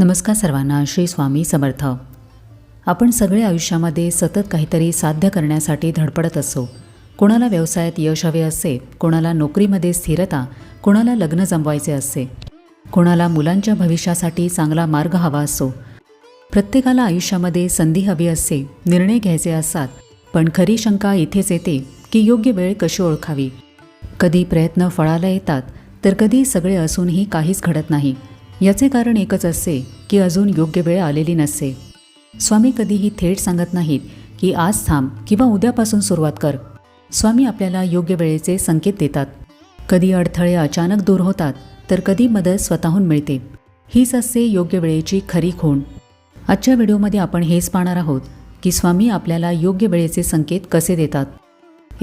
नमस्कार सर्वांना श्री स्वामी समर्थ. आपण सगळे आयुष्यामध्ये सतत काहीतरी साध्य करण्यासाठी धडपडत असो. कोणाला व्यवसायात यश हवे असते कोणाला नोकरीमध्ये स्थिरता कोणाला लग्न जमवायचे असते कोणाला मुलांच्या भविष्यासाठी चांगला मार्ग हवा असो. प्रत्येकाला आयुष्यामध्ये संधी हवी असते निर्णय घ्यायचे असतात पण खरी शंका इथेच येते की योग्य वेळ कशी ओळखावी? कधी प्रयत्न फळाला येतात तर कधी सगळे असूनही काहीच घडत नाही. याचे कारण एकच असते की अजून योग्य वेळ आलेली नसते. स्वामी कधीही थेट सांगत नाहीत की आज थांब किंवा उद्यापासून सुरुवात कर. स्वामी आपल्याला योग्य वेळेचे संकेत देतात. कधी अडथळे अचानक दूर होतात तर कधी मदत स्वतःहून मिळते. हीच असते योग्य वेळेची खरी खूण. आजच्या व्हिडिओमध्ये आपण हेच पाहणार आहोत की स्वामी आपल्याला योग्य वेळेचे संकेत कसे देतात.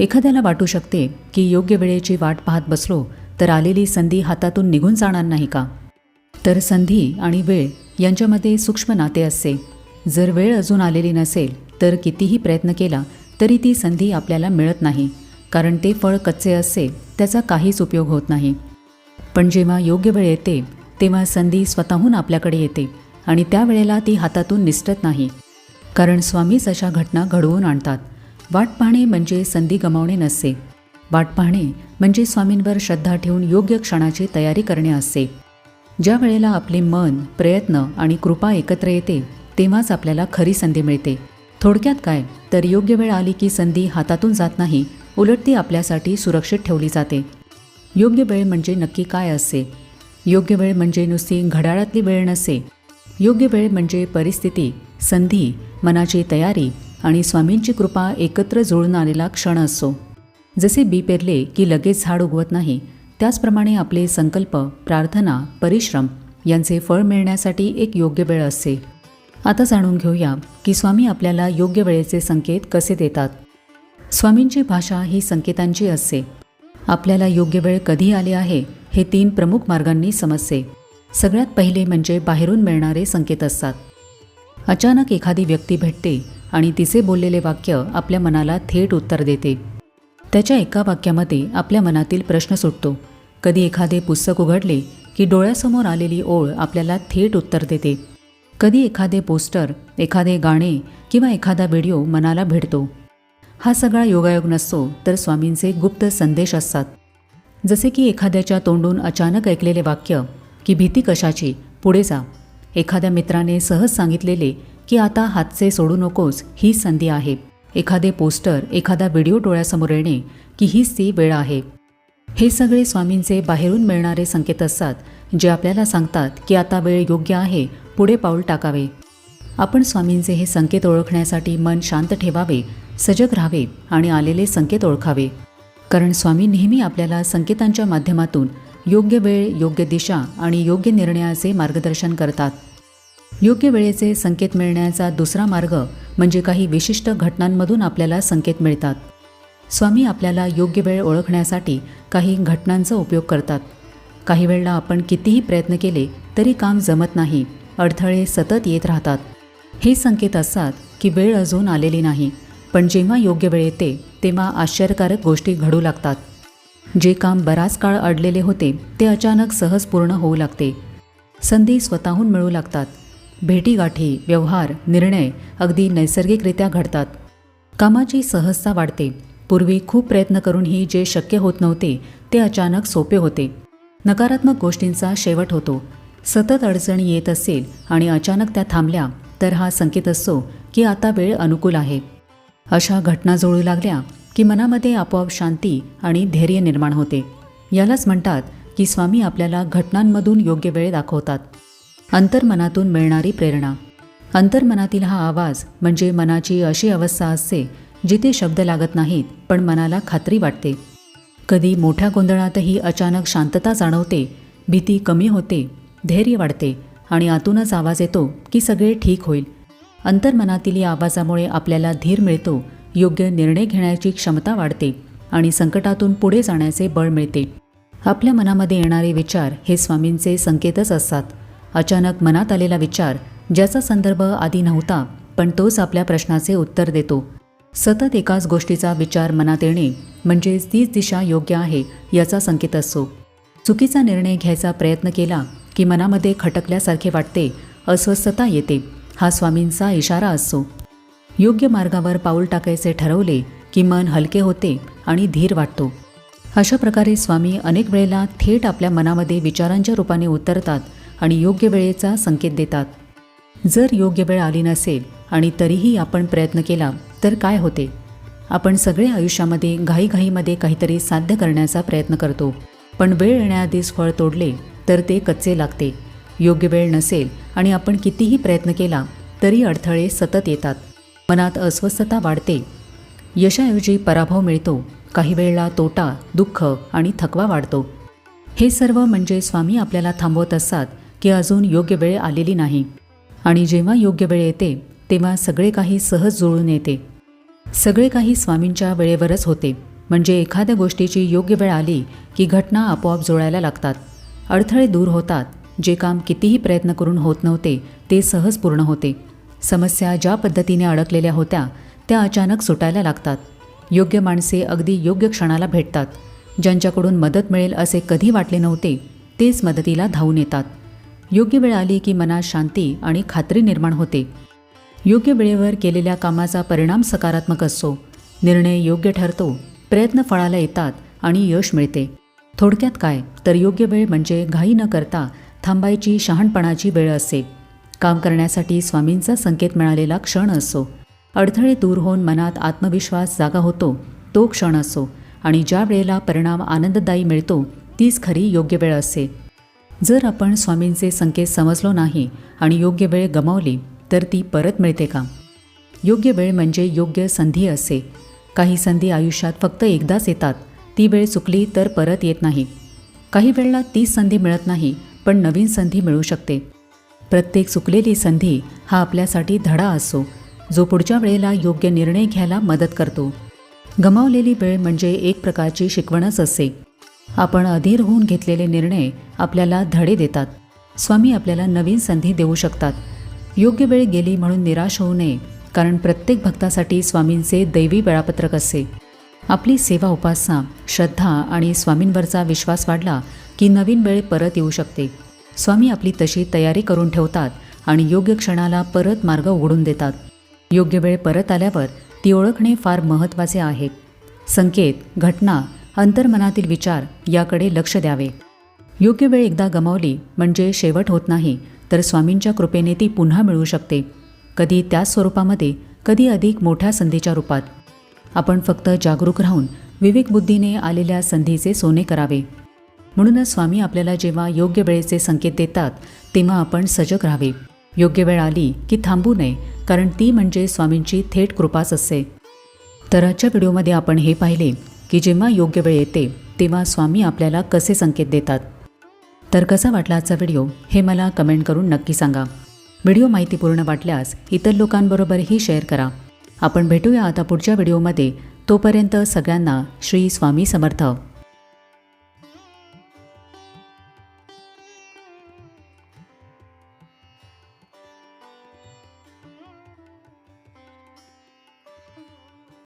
एखाद्याला वाटू शकते की योग्य वेळेची वाट पाहत बसलो तर आलेली संधी हातातून निघून जाणार नाही का? तर संधी आणि वेळ यांच्यामध्ये सूक्ष्म नाते असते. जर वेळ अजून आलेली नसेल तर कितीही प्रयत्न केला तरी ती संधी आपल्याला मिळत नाही. कारण ते फळ कच्चे असते त्याचा काहीच उपयोग होत नाही. पण जेव्हा योग्य वेळ येते तेव्हा संधी स्वतःहून आपल्याकडे येते आणि त्यावेळेला ती हातातून निसटत नाही. कारण स्वामीच अशा घटना घडवून आणतात. वाट पाहणे म्हणजे संधी गमावणे नसते. वाट पाहणे म्हणजे स्वामींवर श्रद्धा ठेवून योग्य क्षणाची तयारी करणे असते. ज्या वेळेला आपले मन प्रयत्न आणि कृपा एकत्र येते तेव्हाच आपल्याला खरी संधी मिळते. थोडक्यात काय? तर योग्य वेळ आली की संधी हातातून जात नाही उलट ती आपल्यासाठी सुरक्षित ठेवली जाते. योग्य वेळ म्हणजे नक्की काय असते योग्य वेळ म्हणजे नुसती घड्याळातली वेळ नसते योग्य वेळ म्हणजे परिस्थिती संधी मनाची तयारी आणि स्वामींची कृपा एकत्र जुळून आलेला क्षण असतो जसे बी पेरले की लगेच झाड उगवत नाही त्याचप्रमाणे आपले संकल्प प्रार्थना परिश्रम यांचे फळ मिळण्यासाठी एक योग्य वेळ असते. आता जाणून घेऊया की स्वामी आपल्याला योग्य वेळेचे संकेत कसे देतात. स्वामींची भाषा ही संकेतांची असते. आपल्याला योग्य वेळ कधी आले आहे हे तीन प्रमुख मार्गांनी समजते. सगळ्यात पहिले म्हणजे बाहेरून मिळणारे संकेत असतात. अचानक एखादी व्यक्ती भेटते आणि तिचे बोललेले वाक्य आपल्या मनाला थेट उत्तर देते. त्याच्या एका वाक्यामध्ये आपल्या मनातील प्रश्न सुटतो. कधी एखादे पुस्तक उघडले की डोळ्यासमोर आलेली ओळ आपल्याला थेट उत्तर देते. कधी एखादे पोस्टर एखादे गाणे किंवा एखादा व्हिडिओ मनाला भेटतो हा सगळा योगायोग नसतो तर स्वामींचे गुप्त संदेश असतात. जसे की एखाद्याच्या तोंडून अचानक ऐकलेले वाक्य की भीती कशाची? पुढे जा. एखाद्या मित्राने सहज सांगितलेले की आता हातचे सोडू नकोस ही संधी आहे. एखादे पोस्टर एखादा व्हिडिओ डोळ्यासमोर येणे की हीच ती वेळ आहे. हे सगळे स्वामींचे बाहेरून मिळणारे संकेत असतात जे आपल्याला सांगतात की आता वेळ योग्य आहे पुढे पाऊल टाकावे. आपण स्वामींचे हे संकेत ओळखण्यासाठी मन शांत ठेवावे सजग राहावे आणि आलेले संकेत ओळखावे. कारण स्वामी नेहमी आपल्याला संकेतांच्या माध्यमातून योग्य वेळ योग्य दिशा आणि योग्य निर्णयाचे मार्गदर्शन करतात. योग्य वेळेचे संकेत मिळण्याचा दुसरा मार्ग म्हणजे काही विशिष्ट घटनांमधून आपल्याला संकेत मिळतात. स्वामी आपल्याला योग्य वेळ ओळखण्यासाठी काही घटनांचा उपयोग करतात. काही वेळेला आपण कितीही प्रयत्न केले तरी काम जमत नाही अडथळे सतत येत राहतात. हे संकेत असतात की वेळ अजून आलेली नाही पण जेव्हा योग्य वेळ येते तेव्हा आश्चर्यकारक गोष्टी घडू लागतात. जे काम बराच काळ अडलेले होते ते अचानक सहज पूर्ण होऊ लागते. संधी स्वतःहून मिळू लागतात. भेटीगाठी व्यवहार निर्णय अगदी नैसर्गिकरित्या घडतात. कामाची सहजता वाढते. पूर्वी खूप प्रयत्न करूनही जे शक्य होत नव्हते ते अचानक सोपे होते. नकारात्मक गोष्टींचा शेवट होतो. सतत अडचणी येत असेल आणि अचानक त्या थांबल्या तर हा संकेत असतो की आता वेळ अनुकूल आहे. अशा घटना जुळू लागल्या की मनामध्ये आपोआप शांती आणि धैर्य निर्माण होते. यालाच म्हणतात की स्वामी आपल्याला घटनांमधून योग्य वेळ दाखवतात. अंतर्मनातून मिळणारी प्रेरणा. अंतर्मनातील हा आवाज म्हणजे मनाची अशी अवस्था असते जिथे शब्द लागत नाहीत पण मनाला खात्री वाटते. कधी मोठ्या गोंधळातही अचानक शांतता जाणवते भीती कमी होते धैर्य वाढते आणि आतूनच आवाज येतो की सगळे ठीक होईल. अंतर्मनातील या आवाजामुळे आपल्याला धीर मिळतो योग्य निर्णय घेण्याची क्षमता वाढते आणि संकटातून पुढे जाण्याचे बळ मिळते. आपल्या मनामध्ये येणारे विचार हे स्वामींचे संकेतच असतात. अचानक मनात आलेला विचार ज्याचा संदर्भ आधी नव्हता पण तोच आपल्या प्रश्नाचे उत्तर देतो. सतत एकाच गोष्टीचा विचार मनात येणे म्हणजेच तीच दिशा योग्य आहे याचा संकेत असतो चुकीचा निर्णय घ्यायचा प्रयत्न केला की मनामध्ये खटकल्यासारखे वाटते अस्वस्थता येते हा स्वामींचा इशारा असतो योग्य मार्गावर पाऊल टाकायचे ठरवले की मन हलके होते आणि धीर वाटतो. अशा प्रकारे स्वामी अनेक वेळेला थेट आपल्या मनामध्ये विचारांच्या रूपाने उतरतात आणि योग्य वेळेचा संकेत देतात. जर योग्य वेळ आली नसेल आणि तरीही आपण प्रयत्न केला तर काय होते? आपण सगळे आयुष्यामध्ये घाईघाईमध्ये काहीतरी साध्य करण्याचा प्रयत्न करतो. पण वेळ येण्याआधीच फळ तोडले तर ते कच्चे लागते. योग्य वेळ नसेल आणि आपण कितीही प्रयत्न केला तरी अडथळे सतत येतात. मनात अस्वस्थता वाढते. यशाऐवजी पराभव मिळतो. काही वेळेला तोटा दुःख आणि थकवा वाढतो. हे सर्व म्हणजे स्वामी आपल्याला थांबवत असतात की अजून योग्य वेळ आलेली नाही. आणि जेव्हा योग्य वेळ येते तेव्हा सगळे काही सहज जुळून येते. सगळे काही स्वामींच्या वेळेवरच होते. म्हणजे एखाद्या गोष्टीची योग्य वेळ आली की घटना आपोआप जुळायला लागतात. अडथळे दूर होतात. जे काम कितीही प्रयत्न करून होत नव्हते ते सहज पूर्ण होते. समस्या ज्या पद्धतीने अडकलेल्या होत्या त्या अचानक सुटायला लागतात. योग्य माणसे अगदी योग्य क्षणाला भेटतात. ज्यांच्याकडून मदत मिळेल असे कधी वाटले नव्हते तेच मदतीला धावून येतात. योग्य वेळ आली की मनात शांती आणि खात्री निर्माण होते. योग्य वेळेवर केलेल्या कामाचा परिणाम सकारात्मक असतो निर्णय योग्य ठरतो प्रयत्न फळाला येतात आणि यश मिळते. थोडक्यात काय? तर योग्य वेळ म्हणजे घाई न करता थांबायची शहाणपणाची वेळ असते काम करण्यासाठी स्वामींचा संकेत मिळालेला क्षण असतो अडथळे दूर होऊन मनात आत्मविश्वास जागा होतो तो क्षण असो आणि ज्या वेळेला परिणाम आनंददायी मिळतो तीच खरी योग्य वेळ असते जर आपण स्वामींचे संकेत समजलो नाही आणि योग्य वेळ गमावली तर ती परत मिळते का? योग्य वेळ म्हणजे योग्य संधी असे काही संधी आयुष्यात फक्त एकदाच येतात. ती वेळ चुकली तर परत येत नाही. काही वेळेला तीच संधी मिळत नाही पण नवीन संधी मिळू शकते. प्रत्येक चुकलेली संधी हा आपल्यासाठी धडा असो जो पुढच्या वेळेला योग्य निर्णय घ्यायला मदत करतो. गमावलेली वेळ म्हणजे एक प्रकारची शिकवणच असते. आपण अधीर होऊन घेतलेले निर्णय आपल्याला धडे देतात. स्वामी आपल्याला नवीन संधी देऊ शकतात. योग्य वेळ गेली म्हणून निराश होऊ नये कारण प्रत्येक भक्तासाठी स्वामींचे दैवी वेळापत्रक असते. आपली सेवा उपासना श्रद्धा आणि स्वामींवरचा विश्वास वाढला की नवीन वेळ परत येऊ शकते. स्वामी आपली तशी तयारी करून ठेवतात आणि योग्य क्षणाला परत मार्ग उघडून देतात. योग्य वेळ परत आल्यावर ती ओळखणे फार महत्त्वाचे आहे. संकेत घटना अंतर्मनातील विचार याकडे लक्ष द्यावे. योग्य वेळ एकदा गमावली म्हणजे शेवट होत नाही तर स्वामींच्या कृपेने ती पुन्हा मिळू शकते. कधी त्याच स्वरूपामध्ये कधी अधिक मोठ्या संधीच्या रूपात. आपण फक्त जागरूक राहून विवेकबुद्धीने आलेल्या संधीचे सोने करावे. म्हणूनच स्वामी आपल्याला जेव्हा योग्य वेळेचे संकेत देतात तेव्हा आपण सजग राहावे. योग्य वेळ आली की थांबू नये कारण ती म्हणजे स्वामींची थेट कृपाच असते तर आजच्या व्हिडिओमध्ये आपण हे पाहिले की जेव्हा योग्य वेळ येते तेव्हा स्वामी आपल्याला कसे संकेत देतात? तर कसा वाटला आजचा व्हिडिओ हे मला कमेंट करून नक्की सांगा. व्हिडिओ माहितीपूर्ण वाटल्यास इतर लोकांबरोबरही शेअर करा. आपण भेटूया आता पुढच्या व्हिडिओमध्ये. तोपर्यंत सगळ्यांना श्री स्वामी समर्थ.